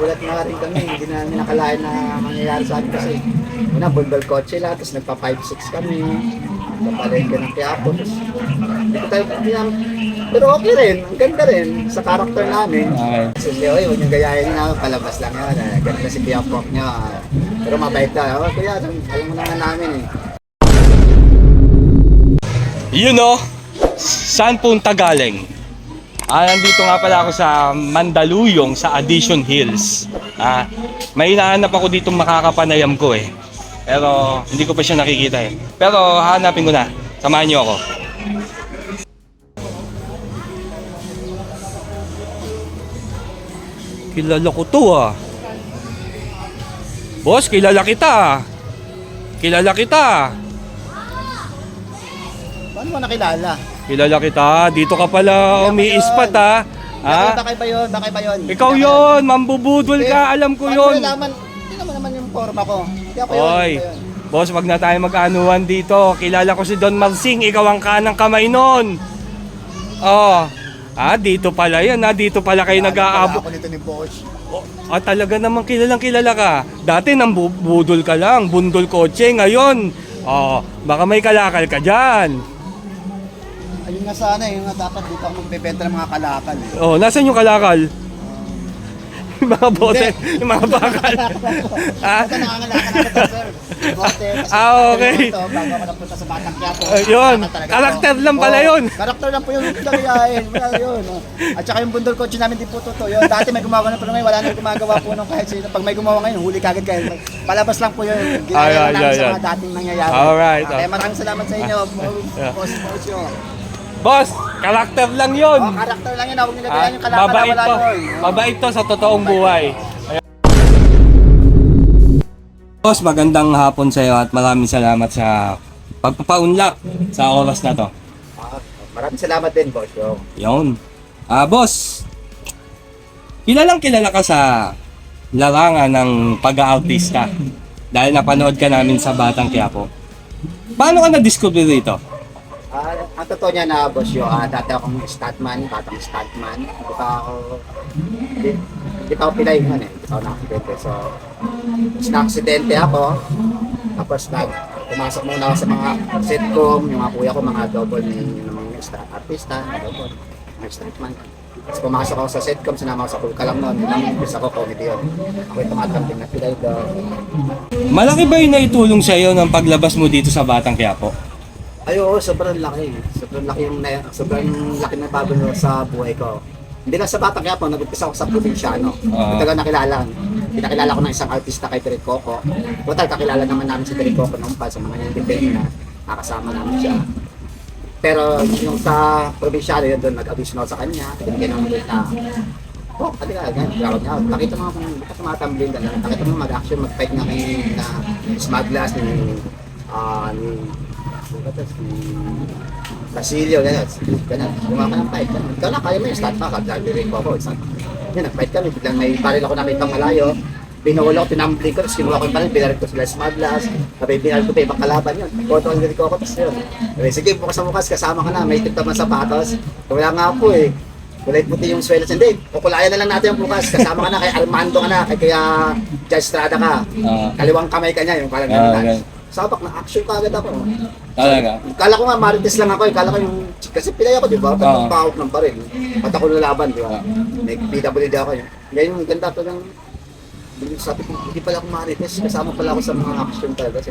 nagulat na rin kami. Hindi namin nakalain na mangyayari sa amin kasi una, bundol kotse lang, tapos nagpa 5-6 kami. Nagpapalengke ng Quiapo. Tapos, hindi ko tayo, hindi namin, pero okay rin, ang ganda rin sa karakter namin. Kasi siya, oy, huwag niyong gayahin na, palabas lang yan. Eh. Ganda si Quiapo niya. Pero mabait na. Oh, kuya, alam mo naman namin eh. You know, saan punta galing? Ah, nandito nga pala ako sa Mandaluyong sa Addition Hills. Ah, may hinahanap ako dito makakapanayam ko eh. Pero hindi ko pa siya nakikita eh. Pero hanapin ko na. Samahan niyo ako. Kilala ko to ah. Boss, kilala kita. ah. Kilala kita. Paano mo nakilala? Kilala kita, dito ka pala umiispat ha. Ha? Bakit ba yun? Bakit ba yun? Ikaw yon, mambubudol ka, alam ko mo yon. nalaman? Hindi naman naman yung forma ko. Hindi ako yun. Oy, hindi ako yun. boss, wag na tayo mag-anuhan dito. Kilala ko si Don Marsing, ikaw ang kanang kamay nun. Oh, ah, dito pala yan ha, dito pala kayo nag-aabot. Ako nito ni Bosch. Oh, ah, talaga namang kilalang kilala ka. Dati nang bu- budol ka lang, bundol kotse, ngayon. Oh, baka may kalakal ka dyan. Ayun nga sana, yung nga dapat dito ako magbebenta ng mga kalakal. eh. Oh, nasan yung kalakal? yung mga bote, yung mga bakal. ah, Ito nangangalakal ako sir. Bote. kasi Ah, okay. Ito, bago ako napunta sa Batang Quiapo. Kalakal talaga karakter lang pala Oo, yun. Karakter lang po yung gagayahin. Wala yun. oh. At saka yung bundol kotse namin di po totoo yun. Dati may gumagawa ng pero ngayon wala nang gumagawa po nung kahit sino. Pag may gumawa ngayon, huli kagad kayo. Palabas lang po yun. Ginagawa Ay, ay, namin ay, sa mga dating nangyayari. Alright, Kaya oh. maraming salamat sa inyo. Yeah. Boss Bocio. Boss, karakter lang yun. Oh, karakter lang yun. Huwag nyo Ah, yung kalakal na mabait wala to. yun. Mabait to sa totoong buhay. Ayan. Boss, magandang hapon sa iyo at maraming salamat sa pagpapaunlak sa oras na to. Ah, Maraming salamat din, Bocio. Yun. Ah, boss. Kilalang kilala ka sa larangan ng pag-aartista. Dahil napanood ka namin sa Batang Quiapo. Paano ka na-discover dito? Ah, ang totoo niya na boss yo, ah, dati akong statman, batang statman. Hindi pa ako, hindi, hindi pa ako pilay nun eh. Hindi pa ako na-aksidente. So, tapos na-aksidente ako. Tapos nag, pumasok muna ako sa mga sitcom, yung mga kuya ko, mga double ni yung mga star artista, double, mga statman. Tapos pumasok ako sa sitcom, sinama ako sa Cool Kalam noon. Ilang years ako, comedy yun. Ako yung tumatambing na pilay doon. Malaki ba yung naitulong sa iyo ng paglabas mo dito sa Batang Quiapo? Ay, oo, sobrang laki. Sobrang laki yung na, sobrang laki na bago sa buhay ko. Hindi lang sa bata kaya po, nag-umpisa ako sa probinsyano. Ah. Uh, Ito lang nakilala. Pinakilala ko ng isang artista kay Derek Coco. Total, kakilala naman namin si Derek Coco noong pa sa mga independent na nakasama namin siya. Pero yung sa probinsyano yun doon, nag-audition ako sa kanya. Binigyan ng na Oh, pati ka, ganyan, gawag niya. Nakita mo kung bakit tumatambling ka. Nakita mo mag-action, mag-fight na kay na smugglers ni, ah, ni, Basilio. Gano'n, gumawa ka ng fight. Gano'n. Ikaw na, kaya mo yung start pa, kagagawin ko ako. Isang, yun, nag-fight kami. Biglang may baril ako nakita malayo. Pinawala ko, tinambling ko, tapos kinuha ko yung baril, binarit ko sila smugglers. Sabi, binarit ko pa ibang kalaban yun. Photo ang ko ako, tapos yun. Sabi, sige, bukas sa bukas, kasama ka na, may tip naman sapatos. Wala nga po eh. Kulay puti yung sweldo. Hindi, kukulayan na lang natin yung bukas. Kasama ka na kay Armando ka na, kay kaya Judge Strada ka. Ah. Kaliwang kamay ka niya, yung parang Ah, ganun. okay. Sabak na action ka agad ako. Talaga? Kala ko nga marites lang ako, eh. kala ko yung kasi pilay ako, di ba? Ang pahok ng baril? Ba't ako lalaban, di ba? May PWD ako yun. Ngayon yung ganda pa ng sabi ko, hindi pala ako marites, kasama pala ako sa mga action talaga. Kasi,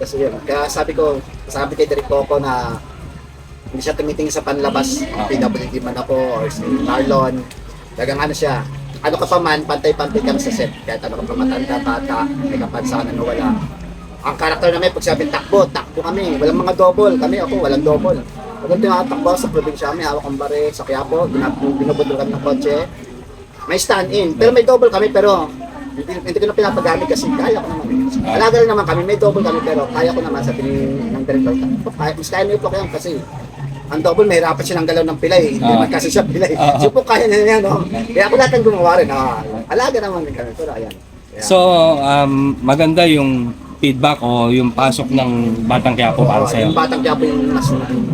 kasi yun. Kaya sabi ko, sabi kay Derek Coco na hindi siya tumitingin sa panlabas, Ah. PWD man ako, or si Marlon. Dagang ano siya, ano ka pa man, pantay-pantay kami sa set. Kahit ano ka pa matanda, bata, may kapansakan na wala. Ang karakter namin, pag sabi takbo, takbo kami. Walang mga double. Kami ako, walang double. Pag tinatakbo sa probinsya kami, hawak ang bare, sa Quiapo, binubudol kami ng kotse. May stand-in. Pero may double kami, pero hindi, hindi ko na pinapagamit kasi kaya ko naman. Alaga rin naman kami, may double kami, pero kaya ko naman sa ni ng director. Kaya, mas kaya po kayo kasi ang double, may hirapan siya ng galaw ng pilay. Hindi Ah. naman kasi siya pilay. Ah. So po kaya na niya, no? Kaya ako lahat ang gumawa rin. Ah, alaga naman kami. Pero ayan. Kaya- So, um, maganda yung feedback o yung pasok ng Batang Quiapo para Oo, sa'yo? Yung batang Quiapo yung mas,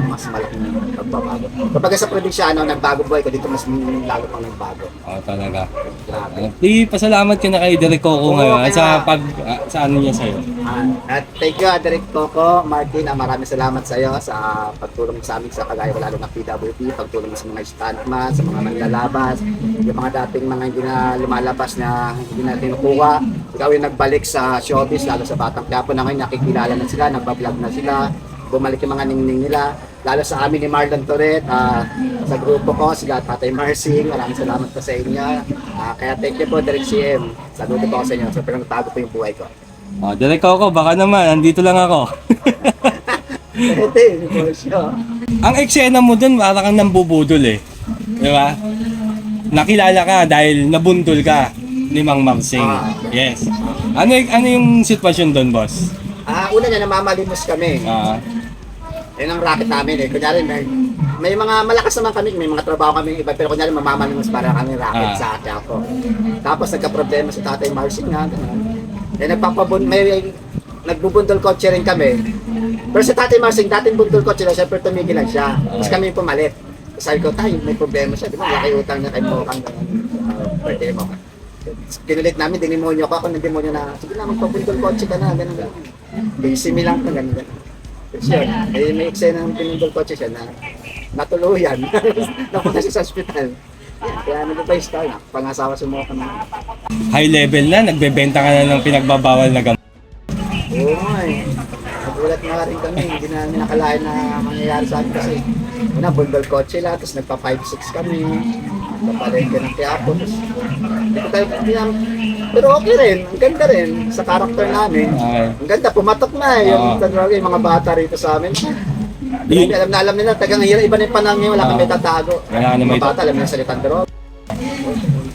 mas malaking pagbabago. Kapag sa probinsyano, nagbago buhay ko dito, mas lalo pang nagbago. Oo, talaga. Grabe. Di, pasalamat ka na kay Derek Coco Oo, ngayon kaya- sa pag ah, sa ano niya sa'yo. Ah, at thank you, Derek Coco, Martin, ah, maraming salamat sa iyo sa pagtulong sa amin sa kagaya ko lalo ng PWP, pagtulong sa mga stuntman, sa mga manlalabas, yung mga dating mga hindi na lumalabas na hindi na tinukuha. Ikaw yung nagbalik sa showbiz, lalo sa Batang Quiapo na ngayon, nakikilala na sila, nagbablog na sila, bumalik yung mga ningning nila. Lalo sa amin ni Marlon Toret, ah, sa grupo ko, sila Tatay Marcing, maraming salamat po sa inyo. Ah, kaya thank you po, Derek CM. Saludo po ako sa inyo. Super nagtago po yung buhay ko. Oh, Derek Coco, baka naman, andito lang ako. Ito negosyo. Ang eksena mo dun, para kang nambubudol eh. Di ba? Nakilala ka dahil nabundol ka ni Mang Marsing. Ah. Yes. Ano, ano yung sitwasyon doon, boss? Ah, una niya namamalimos kami. Ah, Yun ang racket namin eh. Kunyari may, may mga malakas naman kami, may mga trabaho kami iba, pero kunyari mamamalimos para kami racket Ah. sa Quiapo. Tapos nagka-problema si Tatay Marcin nga, gano'n. Eh nagpapabun, may nagbubundol kotse rin kami. Pero si Tatay Marcin, dating bundol kotse na, syempre tumigil lang siya. Tapos kami yung pumalit. Sabi ko, tayo, may problema siya. Di ba, laki utang niya kay Mokang gano'n. Uh, birthday mo. Kinulit namin, dinimonyo ko ako ng demonyo na, sige na, magpabundol kotse ka na, gano'n gano'n. Busy me lang ka, gano'n gano'n. Yun, eh, may eksena ng pinundol kotse siya na natuluyan. Napunta siya sa ospital. Yan, kaya ano pa yung star na, pangasawa sumuha na. high level na, nagbebenta ka na ng pinagbabawal na gamot. Oo nga eh. Nagulat nga rin kami, hindi namin nakalain na mangyayari sa akin kasi una, bundol kotse lang, tapos nagpa 5-6 kami. Papalengke ng Quiapo, tapos hindi ko tayo, namin, pero okay rin, ang ganda rin sa karakter namin. Okay. Ang ganda, pumatok na eh, yung, talaga yung mga bata rito sa amin. Hindi, alam na alam nila, tagang hirap, iba na yung panahon ngayon, wala kami tatago. Wala ka na may- bata, alam nila salitang droga.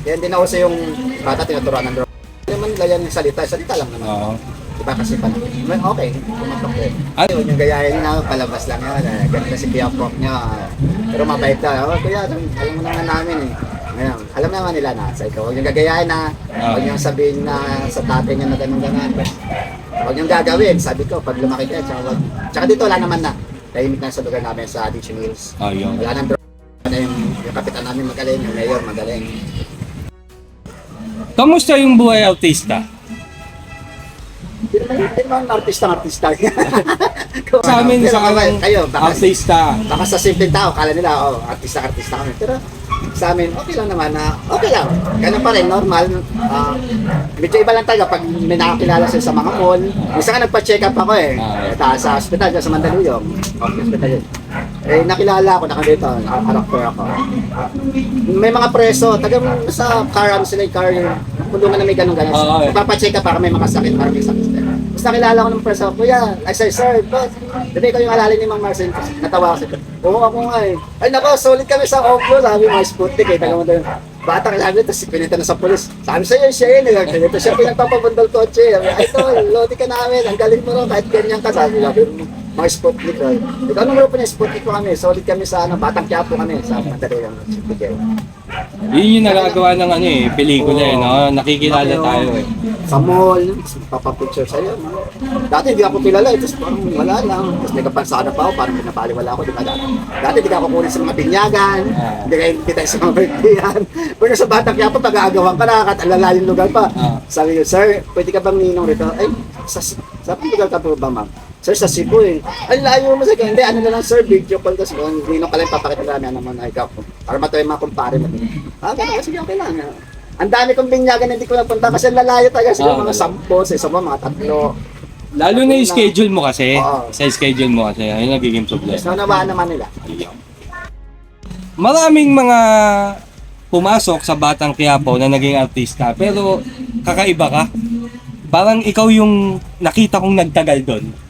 Kaya hindi na uso yung bata tinuturuan ng droga. Hindi naman ganyan yung salita, salita lang naman. Oo. Diba kasi pa May okay, pumatok eh. At- Ayun, yung gayahin na, palabas lang yun. Eh. Ganun kasi piyapok niya. Pero mabait na. Oh, kuya, alam, alam mo naman namin eh. Ngayon, alam naman nila na sa ikaw. Huwag yung gagayahin na, Ah. huwag yung sabihin na sa tatay niya na ganun ganun. Huwag yung gagawin, sabi ko, pag lumaki ka, tsaka, wag, tsaka dito wala naman na. Tahimik na sa lugar namin sa Addiction Hills. Oh, yun. Wala nang. Ano yung, yung kapitan namin magaling, yung mayor magaling. Kamusta yung buhay autista? Hindi naman, artista-artista. Sa amin, sa kayo, aming kayo, baka, autista. baka sa simpleng tao, kala nila, oh, artista-artista kami. Pero sa amin, okay lang naman na, okay lang. Ganun pa rin, normal. Ah, medyo iba lang talaga pag may nakakilala sila sa mga mall. Isa nga nagpa-check up ako eh. Ah. Ta- sa hospital, sa Mandaluyong. Okay, hospital yun. Eh, nakilala ako, nakadito, nakakarapper ako. May mga preso, tagang sa car, ano sila yung car, kulungan na may ganun ganun. Oo, eh. Magpapacheck up para may mga sakit, para may sakit. Tapos nakilala ko ng preso, kuya, ay sir, sir, boss, Dati ko yung alala ni Mang Marcin, natawa ako sa Oo, ako nga eh. Ay nako, solid kami sa Oplo, sabi mga Sputnik eh, taga mo doon. Bata ka lang tapos pinita na sa polis. Sabi sa'yo, siya yun, eh. Ganito siya pinagpapabundol kotse. Sabi, Ay, tol, lodi ka namin, ang galing mo rin, kahit ganyan ka, sabi sabi, mga Sputnik. eh. Ikaw nung grupo niya, Sputnik ko kami, solid kami sa ano, Batang Quiapo kami, sa Madali yung Sputnik. Yun yung nagagawa ng ano eh, pelikula eh, no? Nakikilala tayo eh. Sa mall, papapicture sa'yo. no? Dati hindi ako kilala, eh, tapos parang wala lang. Tapos may kapansada pa ako, parang pinapaliwala ako, di ba? Dati, hindi ka ako kunin sa mga binyagan, Ah. hindi ka kita sa mga birthdayan. Pero sa batang kaya pa, pag-aagawan ka, nakakatalala yung lugar pa. Ah. Sabi ko, sir, pwede ka bang ninong rito? Ay, sa, sa lugar ka po ba, ma'am? Sir, sa Cebu eh. Ay, layo mo sa Hindi, ano na lang, sir, video call kasi kung ninong ka lang papakita namin naman ay ikaw. Para matuloy mga kumpare mo. Ah, ganun, sige, okay lang. Ang dami kong binyagan hindi ko napunta kasi lalayo talaga sila, Ah, mga sampo, sa isa mo, mga tatlo. Lalo na yung schedule mo kasi, Oo. sa schedule mo kasi, ayun nagiging problema. So, nawaan naman nila. Maraming mga pumasok sa Batang Quiapo na naging artista, pero kakaiba ka. Parang ikaw yung nakita kong nagtagal doon.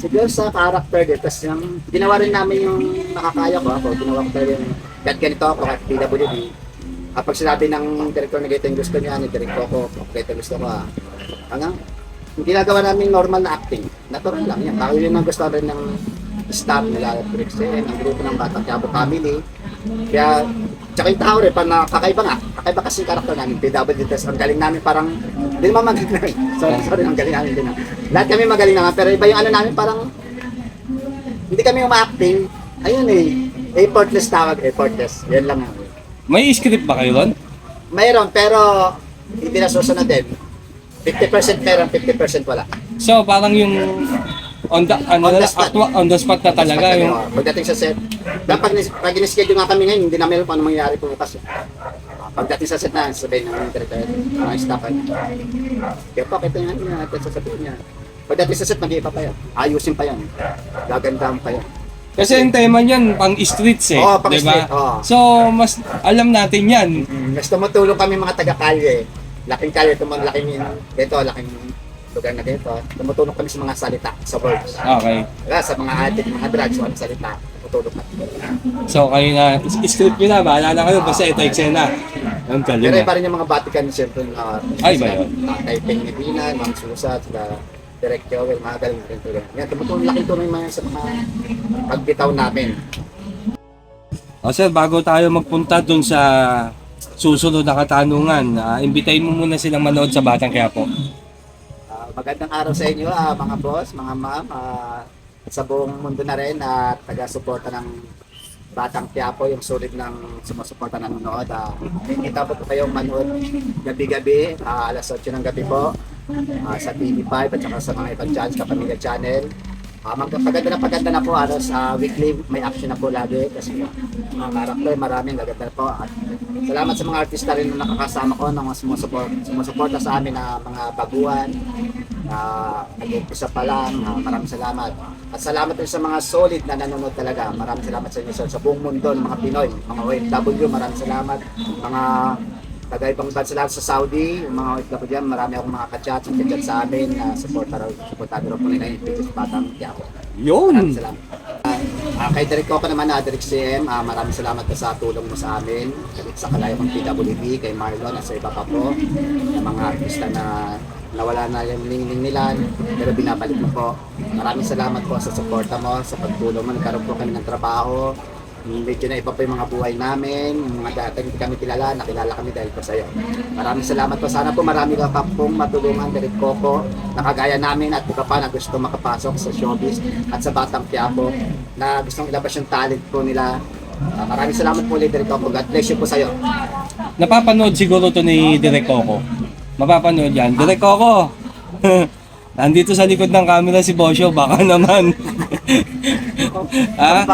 Siguro sa character din, tapos yung ginawa rin namin yung makakaya ko ako, ginawa ko talaga yung kahit ganito ako, kahit PWD. Kapag sinabi ng director na ganito yung gusto niya, ni director ko, ganito gusto ko ah. Ano? Yung ginagawa namin normal na acting, natural lang yan. Baka yun ang gusto rin ng staff nila, Trixie, ng grupo ng Batang Quiapo Family. Kaya, Tsaka yung tao rin, pa na kakaiba nga. Kakaiba kasi yung karakter namin, PWD test. Ang galing namin parang, hindi naman magaling namin. Sorry, sorry, ang galing namin din. ah. Lahat kami magaling naman, pero iba yung ano namin parang, hindi kami uma-acting. Ayun eh, effortless tawag, effortless. Yan lang yan. May script ba kayo ron? Mayroon, pero hindi na susunod din. 50% meron, 50% wala. So, parang yung on the, ano, On the spot. actua- on the spot na talaga. Pag- Yung, oh, Pagdating sa set, dapat pag, in-schedule nga kami ngayon, hindi namin alam kung ano mangyayari po bukas. Pagdating sa set na, sabihin ng director, mga staff ay, kaya pa, kita nga niya, natin sasabihin niya. Pagdating sa set, mag-iiba pa yan. Ayusin pa yan. Gagandaan pa yan. kasi yung tema niyan, pang streets eh. Oo, pang di ba? street, oo. So, mas alam natin yan. Mm, Mas tumutulong kami mga taga-kalye. Laking kalye, tumang laking, ito, laking lugar na dito. Tumutulong kami sa mga salita, sa words. Okay. Kaya sa mga addict, mga drugs, walang salita, tumutulong kami. So, kayo na, script nyo na, bahala na kayo, basta ito eksena. Ang galing Pero na. iba rin yung mga Vatican, siyempre, na Ay, ba yun? Kay Peng Medina, Ma'am Susa, sila Direct Joel, mga galing rin tulong. Yan, tumutulong, laking tulong yung mga sa mga pagbitaw namin. O sir, bago tayo magpunta dun sa susunod na katanungan, uh, imbitahin mo muna silang manood sa Batang Quiapo. Ah, magandang araw sa inyo, ah, mga boss, mga ma'am, at sa buong mundo na rin at taga-suporta ng Batang Quiapo, yung sulit ng sumusuporta nanonood. Uh, kita po po kayong manood gabi-gabi, ah, alas 8 ng gabi po, ah, sa TV5 at saka sa mga ibang channels, Kapamilya Channel. Ah, magpaganda na paganda na po ano, sa weekly, may action na po lagi kasi mga karakter, maraming gaganda na po. At salamat sa mga artista rin na nakakasama ko mga sumusuport, sumusuporta sa amin na mga baguhan, na nag-umpisa pa lang. Ah, maraming salamat. At salamat rin sa mga solid na nanonood talaga. Maraming salamat sa inyo sa buong mundo, ng mga Pinoy, mga OFW, maraming salamat. Mga taga-ibang bansa lahat sa Saudi, yung mga OFW dyan, marami akong mga kachat, kachat sa amin, na supporta raw, supportado po nila yung Pilipinas Batang Quiapo. Yun! Maraming salamat. Ah, kay Derek Coco naman na Derek CM, ah, maraming salamat po sa tulong mo sa amin. Sa kalayang ng PWB, kay Marlon at sa iba pa po, ng mga artista na nawala na yung ningning nila, pero binabalik mo po. Maraming salamat po sa suporta mo, sa pagtulong mo. Nagkaroon po kami ng trabaho. Medyo na iba po yung mga buhay namin, yung mga dati hindi kami kilala, nakilala kami dahil po sa iyo. Maraming salamat po. Sana po marami ka pa pong matulungan, Derek Coco, na kagaya namin at iba pa na gusto makapasok sa showbiz at sa Batang Quiapo na gustong ilabas yung talent po nila. Ah, maraming salamat po ulit, Derek Coco. God bless you po sa iyo. Napapanood siguro to ni Direk Coco. Mapapanood yan. Direk Coco! Nandito sa likod ng camera si Bosyo, baka naman. ha?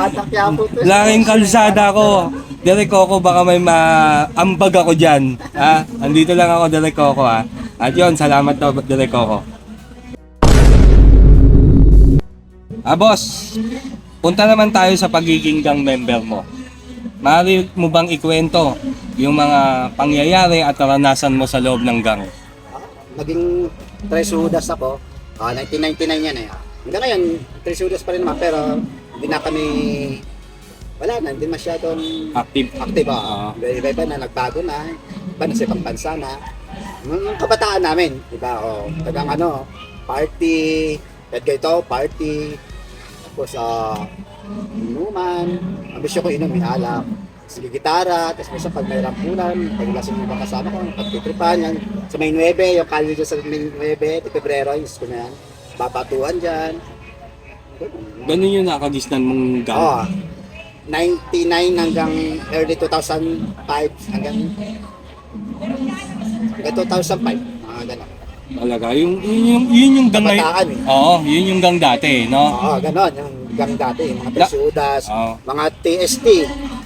Laking kalsada ko. Direk Coco, baka may maambag ako dyan. Ha? Andito lang ako, Direk Coco, ha? At yun, salamat daw, Direk Coco. Ah, boss. Punta naman tayo sa pagiging gang member mo. Maaari mo bang ikwento yung mga pangyayari at karanasan mo sa loob ng gang? Naging tresudas ako. Ah, 1999 yan eh. Hanggang ngayon, tresudas pa rin naman pero hindi na kami wala na, hindi masyadong Active. active ah. Iba-iba na, nagbago na. Iba na sa ibang bansa na. Yung yung kabataan namin, diba? O, tagang ano, party, at ganito, party. Tapos, ah, inuman. Ang gusto ko inom, may alak. Sige, gitara. Tapos minsan pag may rampunan, pag lasing yung mga kasama ko, pagtitripan yan. Sa may 9, yung kalye dyan sa may 9, di Pebrero, yung ko na yan. Babatuan dyan. Ganun yung nakagisnan mong gang. Oo. 99 hanggang early 2005 hanggang hanggang 2005 mga ganun. Talaga, yung, yun yung, yun yung gang ngayon. Kabataan eh. Oo, yun yung gang dati, no? Oo, ganun. Yung gang dati, yung mga La- Pesudas, Oo. mga TST.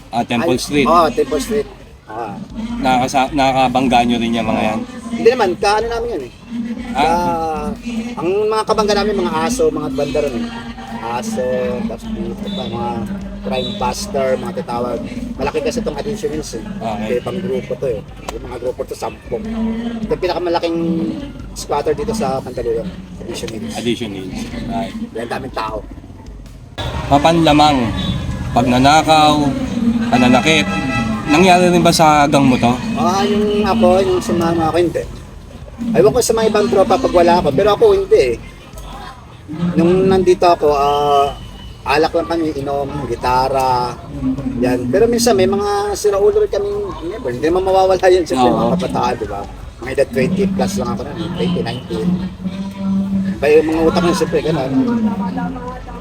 Ah, Temple Ay- Street. Oo, Temple Street. Ah. Nakakasa, nakakabangga nyo rin yung mga yan. Hindi naman, kaano namin yan eh. Ah. Ah, ang mga kabangga namin, mga aso, mga banda ron eh. Aso, tapos dito pa, mga crime buster, mga tatawag. Malaki kasi itong addition hills eh. Okay. Ibang grupo to eh. Yung mga grupo to, sampung. Ito yung pinakamalaking squatter dito sa Mandaluyong. Addition hills. Addition needs. Right. Yan daming tao. Papanlamang, pagnanakaw, pananakit. Nangyari rin ba sa gang mo to? Ah, yung ako, yung sumama ako, hindi. Ewan ko sa mga ibang tropa pag wala ako, pero ako hindi eh. Nung nandito ako, ah, alak lang kami, inom, gitara, yan. Pero minsan may mga siraulo rin kami, never, hindi naman mawawala yun sa Oo. mga kabataan, di ba? Mga edad 20 plus lang ako na, 20, 19. Kaya yung mga utak niya, siyempre, gano'n.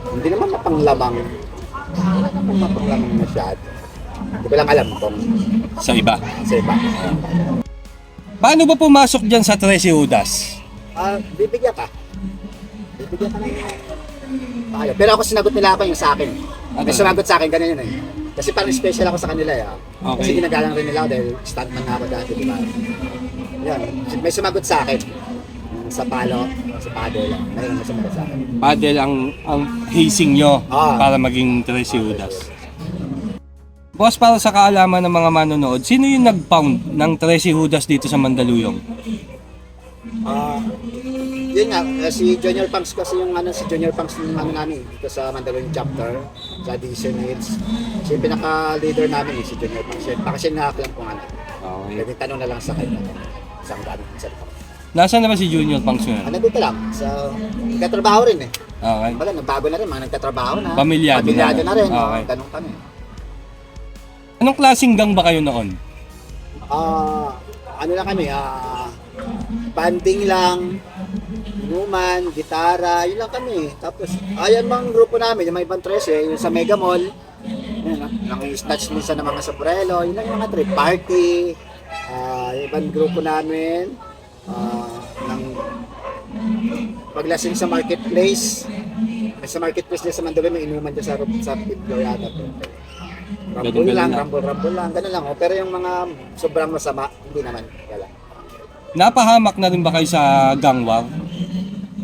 Hindi naman mapanglamang. Hindi naman mapanglamang masyado. Hindi ko lang alam kung Sa iba. sa iba. Paano ba pumasok dyan sa Trece Judas? Ah, bibigyan ka. Bibigyan ka ng payo. Pero ako sinagot nila ako yung sa akin. May Okay. sumagot sa akin, ganun yun eh. Kasi parang special ako sa kanila eh. ah. Okay. Kasi ginagalang rin nila ako dahil stuntman na ako dati, di ba? Yan. May sumagot sa akin. Yung Sa palo, sa paddle. Mayroon may sumagot sa akin. Paddle ang, ang hazing nyo Ah. para maging Trece Judas. Boss, para sa kaalaman ng mga manonood, sino yung nag-found ng Trece Judas dito sa Mandaluyong? Ah, yun nga, eh, si Junior Punks kasi yung ano, si Junior Punks yung ano namin dito sa Mandaluyong chapter, sa Addition Hills. Siya yung pinaka-leader namin eh, si Junior Punks. Siya, baka siya nakaklam kung ano. Okay. Pwede tanong na lang sa kanya. Isang dami sa Nasaan na ba si Junior Pangs ngayon? Ano dito lang, sa nagtatrabaho rin eh. Okay. Wala, nagbago na rin, mga nagtatrabaho na. Pamilyado na. Pamilyado na, rin, Okay. okay. ganun kami. Anong klaseng gang ba kayo noon? Ah, ano lang kami, ah, banding lang, inuman, gitara, yun lang kami. Tapos, ayan mga grupo namin, yung mga ibang tres eh, yung sa Mega Mall, yun, ah, nang snatch minsan ng mga soprelo, yun lang yung mga trip party, ah, yung ibang grupo namin, ah, ng paglasing sa marketplace, sa marketplace din sa Mandaluyong, may inuman dyan sa, sa floor yata. Rambol Ganun-ganun lang, lang. rambol, rambol lang, ganun lang. Oh. Pero yung mga sobrang masama, hindi naman. Wala. Napahamak na rin ba kayo sa gang war?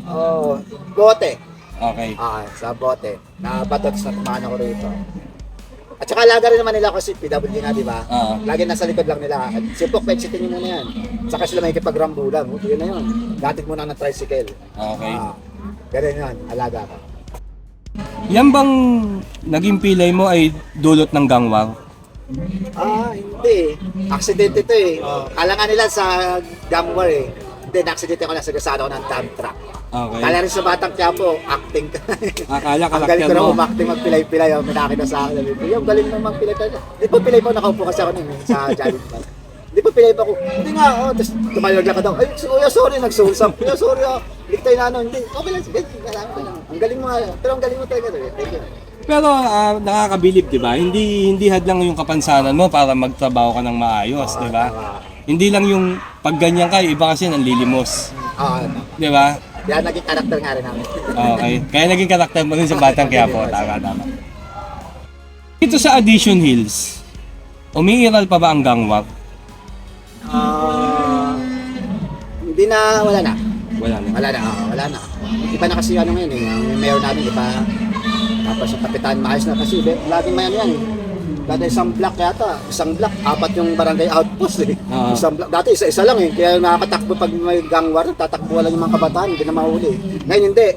Oh, bote. Okay. Ah, sa bote. Nabatot sa kumano ko rito. At saka alaga rin naman nila kasi PWD nga, di ba? Oo. Lagi nasa likod lang nila. At si Pok, exitin nyo muna yan. Saka sila may kipagrambulan. Oh, yun na yun. Gatid mo na ng tricycle. Okay. Ah, ganun yun. Alaga ka. Yan bang naging pilay mo ay dulot ng gang war? Ah, hindi. Accident ito eh. Oh, kala nga nila sa Gamwar eh. Hindi, na-accident ako lang sa gasado ko ng dump truck. Okay. Kala rin sa Batang Quiapo, acting ka. Akala Ang galing ko na mo. umakting magpilay-pilay. Oh, may nakita sa akin. Sabi ko, yung galing mo magpilay-pilay. Di pa pilay pa, nakaupo kasi ako nun sa Jollibee. Di pa pilay pa ako. Hindi nga, oh. Tapos tumayag lang ka daw. Ay, kuya, sorry, nagsulsam. Kuya, sorry, oh. Ligtay na ano. Hindi, okay lang. Sige, alam ko lang. Ang galing mo nga. Pero ang galing mo talaga. eh. Thank you. Pero ah, nakakabilib, 'di ba? Hindi hindi hadlang yung kapansanan mo para magtrabaho ka ng maayos, 'di ba? Hindi lang yung pag ganyan ka, iba kasi nanlilimos, ah, ano. 'di ba? Yan, naging karakter nga rin namin. Okay. Kaya naging karakter mo rin sa Batang Quiapo, tama tama. Dito sa Addition Hills, umiiral pa ba ang gang war? Ah, hindi na, wala na. Wala na. Ah, wala na. Iba na kasi ano ngayon eh, ang mayor namin, iba. Tapos yung kapitan, maayos na kasi, laging may ano yan eh. Dati isang block yata, isang block, apat yung barangay outpost eh. Oo. Isang block, dati isa-isa lang eh, kaya nakakatakbo pag may gang war, tatakbo lang yung mga kabataan, hindi na mahuli. Ngayon hindi.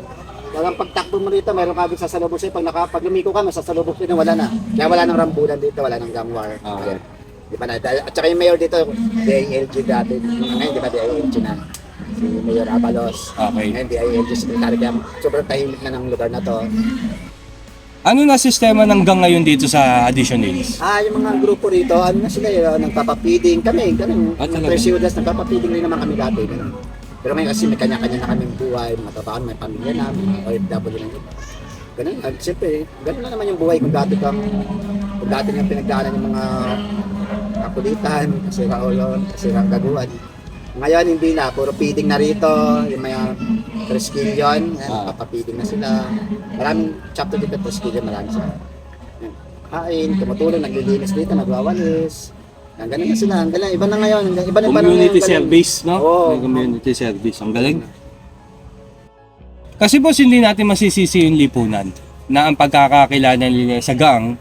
Walang pagtakbo mo rito, mayroon kagad sasalubong sa'yo. Pag, naka, pag lumiko ka, masasalubong sa'yo, wala na. Kaya wala nang rambulan dito, wala nang gang war. Okay. Ayan. Di ba na? At saka yung mayor dito, DILG dati. Ngayon, di ba DILG na? Si Mayor Abalos. Okay. DILG secretary. Kaya sobrang tahimik na ng lugar na to. Ano na sistema ng gang ngayon dito sa Addition Hills? Ah, yung mga grupo rito, ano na sila yun, nagpapapiding kami, ganun. Ah, Ng talaga? Presiudas, nagpapapiding rin naman kami dati. Ganun. Pero ngayon kasi may kanya-kanya na kaming buhay, mga trabaho, may pamilya na, mga OFW na yun. Ganun, at siyempre, ganun na naman yung buhay kung dati kang, kung dati nga pinagdaanan yung mga kapulitan, kasi raulon, kasi gaguan. Ngayon hindi na, puro feeding na rito, yung mga Triskelion, Ah. papapiding na sila. Maraming chapter dito, Triskelion, marami sila. Kain, tumutulong, naglilinis dito, nagwawalis. Ang galing na sila, ang galing. Iba na ngayon, iba na Community ngayon, service, no? Oo. May community service. Ang galing. Kasi boss, hindi natin masisisi yung lipunan na ang pagkakakilala nila sa gang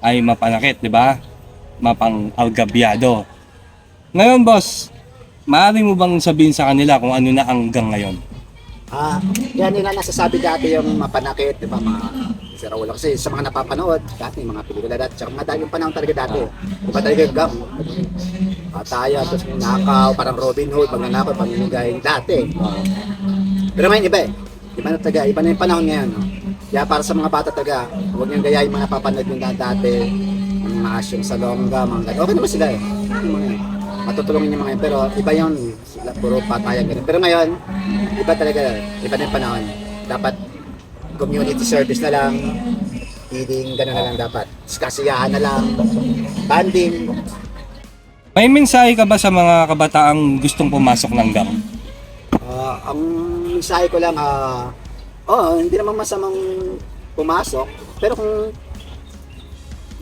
ay mapanakit, di ba? Mapang-algabyado. Ngayon, boss, maaari mo bang sabihin sa kanila kung ano na ang gang ngayon? Ah, yan nila nasasabi dati yung mapanakit, di ba, mga si Raul. Kasi sa mga napapanood, dati mga pelikula dati, tsaka mga dati yung panahon talaga dati. Di ba talaga yung gam? Pataya, tapos nakaw, parang Robin Hood, magnanakaw, pamimigay, dati. Pero ngayon iba eh. Iba na talaga, iba na yung panahon ngayon. No? Kaya para sa mga bata talaga, huwag niyong gayahin mga napapanood yung dati, yung mga asyong sa longga, mga ganun. Okay naman sila eh. Yung mga. Matutulungin yung mga yun. Pero iba yun, sila puro patayan ganun. Pero ngayon, iba talaga, iba na yung panahon. Dapat community service na lang, feeding, gano'n na lang dapat. Kasiyahan na lang, banding, May mensahe ka ba sa mga kabataang gustong pumasok ng gang? Ah, ang mensahe ko lang, ah, oh, hindi naman masamang pumasok, pero kung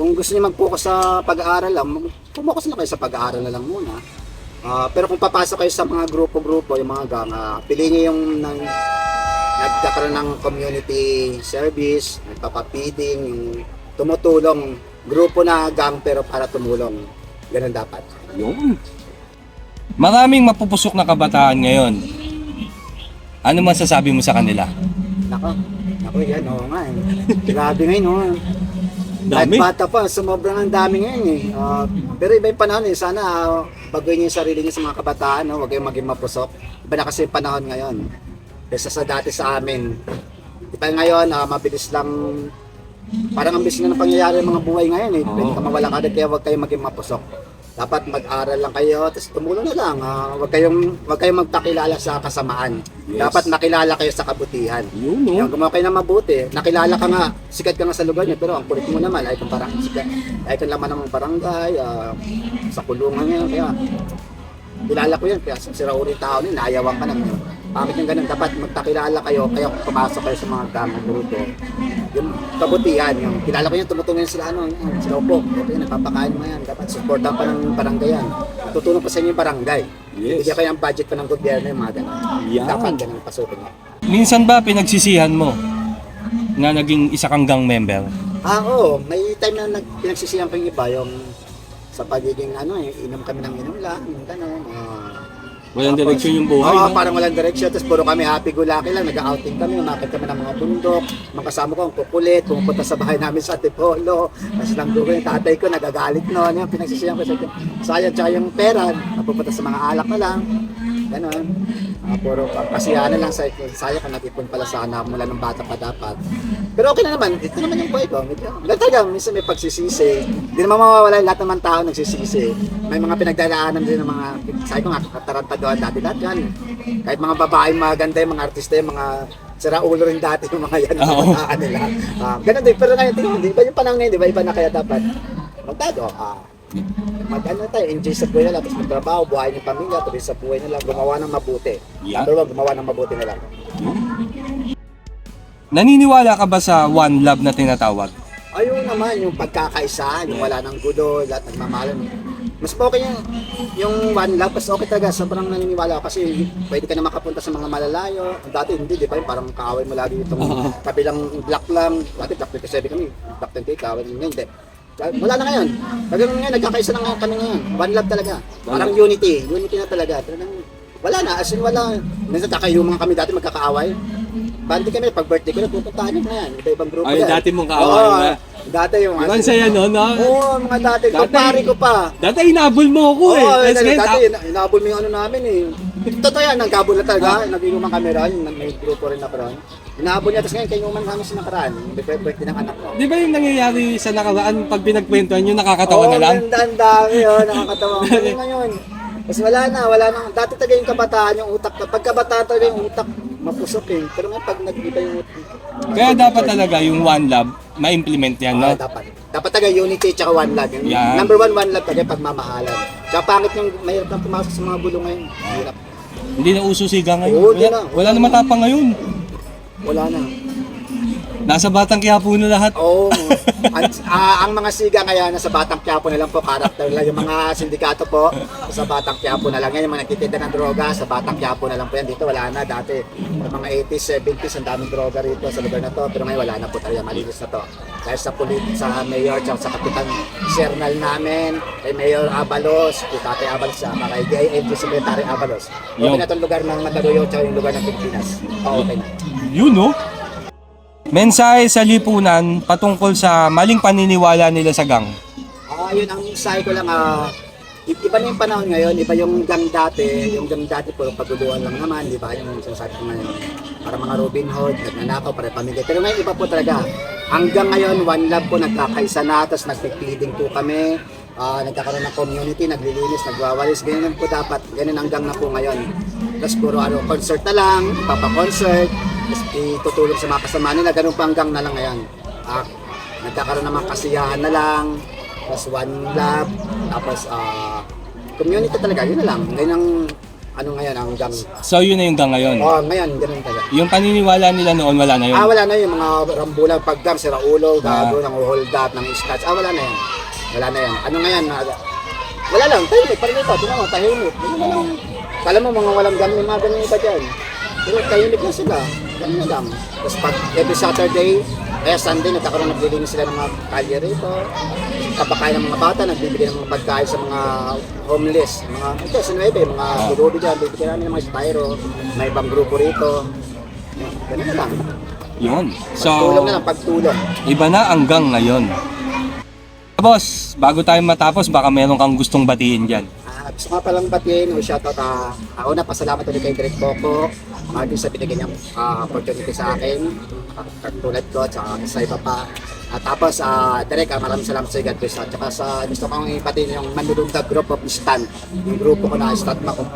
kung gusto niyo mag-focus sa pag-aaral lang, focus na kayo sa pag-aaral na lang muna. Ah, pero kung papasok kayo sa mga grupo-grupo, yung mga gang, ah, piliin niyo yung nang, nagkakaroon ng community service, nagpapapiding, yung tumutulong, grupo na gang pero para tumulong. Ganun dapat. Yun. Maraming mapupusok na kabataan ngayon. Ano masasabi mo sa kanila? Nako, nako yan, oo nga eh. Grabe ngayon, oh. Dami. Kahit bata pa, sumobrang ang dami ngayon eh. Ah, pero iba yung panahon eh. Sana uh, baguhin niyo yung sarili niyo sa mga kabataan, no? huwag kayong maging mapusok. Iba na kasi yung panahon ngayon. Kesa sa dati sa amin. Iba ngayon, ah, mabilis lang, parang ang bilis na ng pangyayari ng mga buhay ngayon eh. Pwede ka mawala ka kaya huwag kayong maging mapusok. Dapat mag-aral lang kayo, tapos tumulong na lang. ah, huwag kayong, huwag kayong magpakilala sa kasamaan. Yes. Dapat makilala kayo sa kabutihan. Yun, Yung gumawa kayo ng mabuti, nakilala ka nga, sikat ka nga sa lugar niyo, pero ang kulit mo naman ay kung parang sikat, ay kung laman ng barangay, ah, sa kulungan niya, kaya kilala ko yan, kaya sa sirauli tao niya, naayawan ka naman. Bakit yung ganun, dapat magtakilala kayo, kaya pumasok kayo sa mga gamang grupo, yung kabutihan, yung kilala ko yan, tumutulong sila, ano, yan, sila upo, okay, nagpapakain mo yan, dapat supportan pa ng barangay yan. Tutulong pa sa inyo yung barangay. Yes. Bigyan kayo ng budget pa ng gobyerno yung mga ganun. Yan. Dapat ganun pasukin mo. Minsan ba pinagsisihan mo na naging isa kang gang member? Ah, oo. May time na nag, pinagsisiyan ko yung iba, yung sa pagiging ano, eh, inom kami ng inom lang, yung gano'n. Walang direksyon yung buhay, Oo, no? parang walang direction. Tapos puro kami happy go lucky lang. Nag-outing kami, umakit kami ng mga bundok. Mga kasama ko, ang kukulit, pumupunta sa bahay namin sa Tipolo. Tapos lang doon yung tatay ko, nagagalit noon. Yung pinagsisiyan ko sa sayang tsaka yung pera, napupunta sa mga alak na lang. Ganon. Ah, puro kasiyahan na lang sa saya kung nag-ipon pala sana mula ng bata pa dapat. Pero okay na naman, ito naman yung buhay ko. Medyo, ganun talaga, minsan may pagsisisi. Hindi naman mawawala lahat naman tao nagsisisi. May mga pinagdadaanan din ng mga, sabi ko nga, katarantaduhan dati lahat yan. Kahit mga babae, maganda yung mga artista, yung mga sira ulo rin dati yung mga yan, Oo. nila. Ah, ganun din, pero ngayon, tingnan mo, di ba yung panahon ngayon, di ba, iba na kaya dapat magtago. Ah, mag ano tayo, enjoy sa buhay nila, tapos magtrabaho, buhay ng pamilya, tuloy sa buhay nila, gumawa ng mabuti. Yeah. Number one, gumawa ng mabuti nila. Naniniwala ka ba sa one love na tinatawag? Ayun naman, yung pagkakaisa, yung wala ng gulo, lahat nagmamahalan. Mas okay yung, yung one love, mas okay talaga, sobrang naniniwala ako kasi pwede ka na makapunta sa mga malalayo. Dati hindi, di ba? Yung Parang kaaway mo lagi itong kabilang block lang. Dati block 27 kami, block 28, kaaway mo hindi. Wala na ngayon. Talagang ngayon, nagkakaisa na kami ngayon. One love talaga. Parang unity. Unity na talaga. Talagang wala na, as in wala. Minsan kakayumang kami dati magkakaaway. Bandi kami, pag birthday ko na pupuntahan na yan. Iba-ibang grupo Ay, yan. dati mong kaaway Oo, na. Dati yung... Diba ang saya no, no? Oo, mga dati. Dati- Kumpare ko pa. Dati inabol mo ako Oo, eh. oh, Tapos ngayon, dati, ina- inabol mo yung ano namin eh. Totoo yan, nagkabol na talaga. Nag-inuman kami ron, may grupo rin na ron. Inabol niya, tapos ngayon kainuman kami sa nakaraan. May birthday ng anak ko. Di ba yung nangyayari sa nakaraan pag pinagkwentuhan yung nakakatawa Oo, na lang? ganda, ang dami yun, nakakatawa. Pero ngayon, tapos wala na, wala na. Dati talaga yung kabataan, yung utak, pag kabataan talaga yung utak, mapusok eh. Pero ngayon, pag nag-iba yung utak. Kaya dapat talaga yung one love, ma-implement yan, no? Ah, dapat. Dapat talaga unity tsaka one love. Yung Yan. Number one, one love talaga pagmamahalan. Tsaka pangit yung mahirap na pumasok sa mga bulong ngayon. Mahirap. Hindi na uso siga ngayon. Oo, di wala, na. wala na matapang ngayon. Wala na. Nasa batang Quiapo na lahat. Oo. ang, ah, ang mga siga kaya nasa Batang Quiapo na lang po, karakter lang. Yung mga sindikato po, sa Batang Quiapo na lang yan. Yung mga nagtitinda ng droga, sa Batang Quiapo na lang po yan. Dito wala na. Dati, yung mga 80s, 70s, ang daming droga rito sa lugar na to. Pero ngayon wala na po talaga. Malinis na to. Dahil sa pulit, sa mayor, tsaka sa kapitan Sernal namin, kay Mayor Abalos, kay Tatay Abalos, sa kay DILG Secretary Abalos. Okay Yung- na lugar ng Mandaluyong, tsaka yung lugar ng Pilipinas. Okay na. Yun, no? Mensahe sa lipunan patungkol sa maling paniniwala nila sa gang. Ah, yun ang mensahe ko lang ah iba na yung panahon ngayon, iba yung gang dati, yung gang dati puro paguluhan lang naman, di ba? Yung sinasabi ko ngayon, para mga Robin Hood, nagnanakaw, para pamilya. Pero ngayon iba po talaga. Hanggang ngayon, one love po, nagkakaisa na, tapos nagpipleading po kami, ah, nagkakaroon ng community, naglilinis, nagwawalis, ganyan po dapat, ganyan hanggang na po ngayon. Tapos puro ano, concert na lang, papa-concert, itutulong sa mga kasama nila, ganun po hanggang na lang ngayon. Ah, nagkakaroon naman kasiyahan na lang, tapos one love, tapos ah, community talaga, yun na lang. Ganyan ang ano ngayon, hanggang, So yun na yung gang ngayon. oh, ngayon, ganun talaga. Yung paniniwala nila noon wala na yun. Ah, wala na yung mga rambulan, pagdam, sira ulo, gago, ng hold up, ng scotch. Ah, wala na yan. Wala na yan. Ano ngayon? na wala lang, tahimik. Parang ito, tingnan mo, tahimik. Kala mo mga walang ganun, mga ganun iba dyan. Pero tahimik na sila. Ganun na lang. Tapos pag every Saturday, eh Sunday, nagkakaroon naglilinis sila ng mga kalye rito. Kapakain ng mga bata, nagbibigay ng mga pagkain sa mga homeless. Mga, ito, sa Nueve, mga gurubi dyan, bibigyan namin ng mga styro. May ibang grupo rito. Ganun na lang. Yun. So, Pagtulong na lang, pagtulong. iba na ang gang ngayon. Boss, bago tayo matapos, baka meron kang gustong batiin dyan. Ah, gusto nga palang batiin o shoutout ah, ako na pasalamat ulit kay Direk Coco Martin sa binigyan niyang ah, opportunity sa akin ah, katulad ko at sa iba pa. At tapos ah Direk ah, maraming salamat sa God bless. At saka sa gusto kong ipatin yung Manlulundag Group of Stand. Yung grupo ko na stand pa ko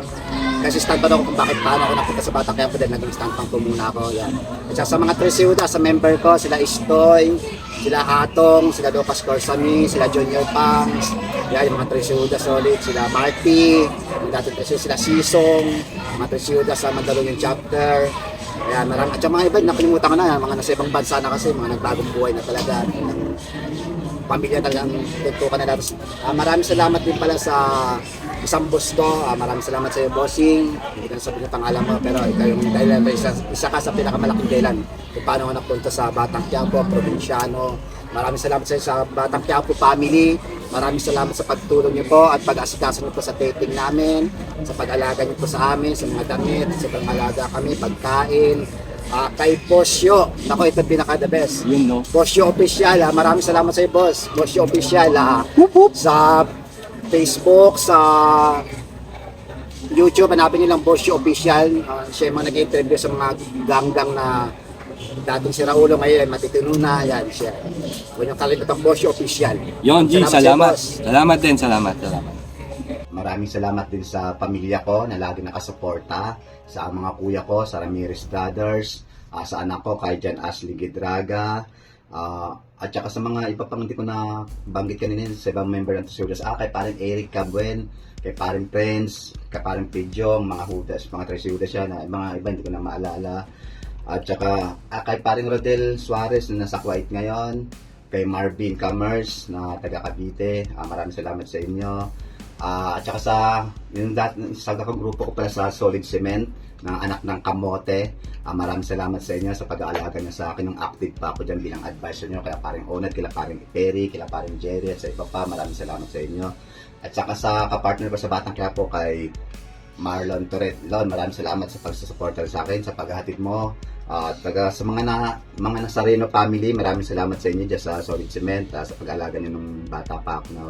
kasi stand pa ako kung bakit paano ako napunta sa Batang Quiapo dahil naging stand pang po muna ako yan at saka sa mga Tresiuda sa member ko sila Istoy sila Atong, sila Lucas Corsami, sila Junior Pangs, yan, yung mga Tresiuda solid, sila Marty, yung dating Tresiuda, sila Sisong, mga Tresiuda sa Mandaluyong chapter, Ayan, marami. At yung mga iba, nakalimutan ko na, mga nasa ibang bansa na kasi, mga nagbagong buhay na talaga. ng pamilya talagang tuntukan nila. Tapos, ah, maraming salamat din pala sa isang boss ko. Ah, maraming salamat sa iyo, bossing. Hindi ko na sabihin yung pangalan mo, pero ikaw yung dahilan, isa, isa ka sa pinakamalaking dahilan kung paano ako napunta sa Batang Quiapo, probinsyano. Maraming salamat sa iyo sa Batang Quiapo family. Maraming salamat sa pagtulong niyo po at pag-asikaso niyo po sa dating namin, sa pag-alaga niyo po sa amin, sa mga damit, sa pag-alaga kami, pagkain, Ah, kay Posyo. Nako, ito pinaka the best. Yun, no? Posyo Official, ah. maraming salamat sa iyo, boss. Posyo Official, ah. Sa Facebook, sa YouTube, hanapin niyo lang Posyo Official. Ah, siya yung mga nag-interview sa mga ganggang na dating si Raulo ngayon, matitino na, yan siya. Huwag niyo kalimutan Posyo Official. Yun, G, Salamat salamat. boss. Salamat din, salamat, salamat. Maraming salamat din sa pamilya ko na lagi nakasuporta, sa mga kuya ko, sa Ramirez Brothers, ah, sa anak ko, kay Jan Ashley Gidraga, ah, at saka sa mga iba pang hindi ko na banggit kanina sa ibang member ng Tesudas, ah, kay parin Eric Cabuen, kay parin Friends, kay parin Pidjong, mga hudas, mga Tesudas yan, ah, mga iba hindi ko na maalala. At saka ah, kay paring Rodel Suarez na nasa Kuwait ngayon, kay Marvin Commerce na taga Cavite, ah, maraming salamat sa inyo. Ah, at saka sa yung dat sa grupo ko pala sa Solid Cement ng anak ng Kamote. Ah, maraming salamat sa inyo sa pag-aalaga niyo sa akin nung active pa ako diyan bilang advisor niyo kaya paring Onat, kila paring Perry, kila paring Jerry at sa iba pa. Maraming salamat sa inyo. At saka sa kapartner ko sa Batang Quiapo kay Marlon Toret. Lon, maraming salamat sa pagsusuporta sa akin, sa paghahatid mo. At taga sa mga na, mga Nazareno family, maraming salamat sa inyo dyan sa Solid Cement, ah, sa pag-alaga niyo nung bata pa ako na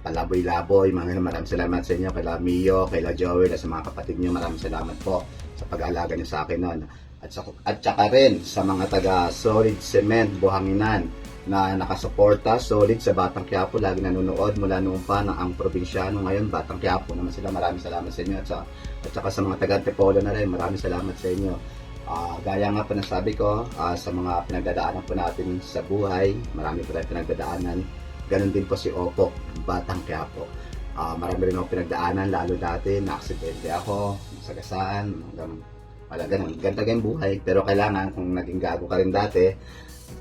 palaboy-laboy. Mga maraming salamat sa inyo, kay Mio, kay Joel, at sa mga kapatid niyo, maraming salamat po sa pag-aalaga niyo sa akin noon. At, sa, at saka rin sa mga taga Solid Cement, Buhanginan, na nakasuporta, solid sa Batang Quiapo, lagi nanonood mula noon pa ng ang probinsyano ngayon, Batang Quiapo naman sila, maraming salamat sa inyo at, sa, at saka sa mga taga Antipolo na rin, maraming salamat sa inyo. Ah, gaya nga po ng sabi ko, ah, sa mga pinagdadaanan po natin sa buhay, marami po tayong pinagdadaanan, ganun din po si Opo, Batang Quiapo. Ah, marami rin ako pinagdaanan, lalo dati, na-aksidente ako, nasagasaan, hanggang wala ganun. Ganda yung buhay, pero kailangan kung naging gago ka rin dati,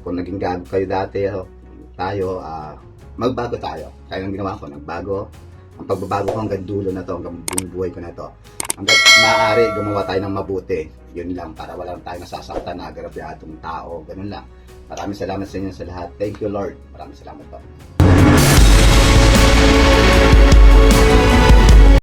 kung naging gago kayo dati, oh, tayo, ah, magbago tayo. Kaya ang ginawa ko, nagbago. Ang pagbabago ko hanggang dulo na to, hanggang buong buhay ko na to. Hanggang maaari, gumawa tayo ng mabuti. Yun lang, para wala lang tayo nasasaktan na agrabyadong tao. Ganun lang. Maraming salamat sa inyo sa lahat. Thank you, Lord. Maraming salamat po.